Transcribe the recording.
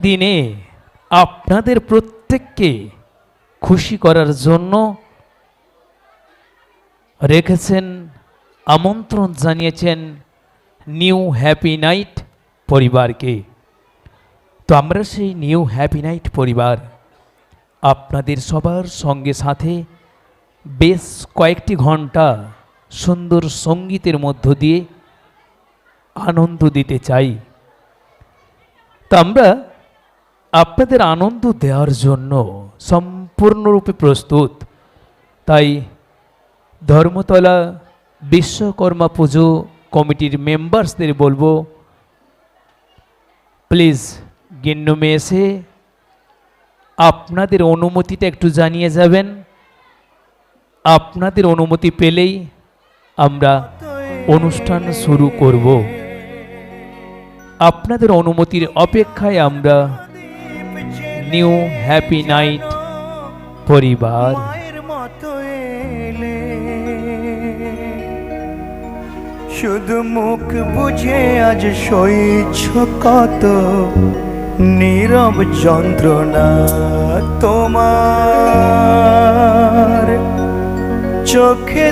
দিনে আপনাদের প্রত্যেককে খুশি করার জন্য রেখেছেন, আমন্ত্রণ জানিয়েছেন নিউ হ্যাপি নাইট পরিবারকে। তো আমরা সেই নিউ হ্যাপি নাইট পরিবার আপনাদের সবার সঙ্গে সাথে বেশ কয়েকটি ঘণ্টা সুন্দর সঙ্গীতের মধ্য দিয়ে আনন্দ দিতে চাই। তা আমরা আপনাদের আনন্দ দেওয়ার জন্য সম্পূর্ণরূপে প্রস্তুত। তাই ধর্মতলা বিশ্বকর্মা পুজো কমিটির মেম্বার্সদের বলব, প্লিজ গিন্নমে এসে আপনাদের অনুমতিটা একটু জানিয়ে যাবেন। আপনাদের অনুমতি পেলেই আমরা অনুষ্ঠান শুরু করব। আপনাদের অনুমতির অপেক্ষায় আমরা নিউ হ্যাপি নাইট পরিবার। শুধু মুখ বুঝে আজ সইছ কত নীরব যন্ত্রণা তোমার। চোখে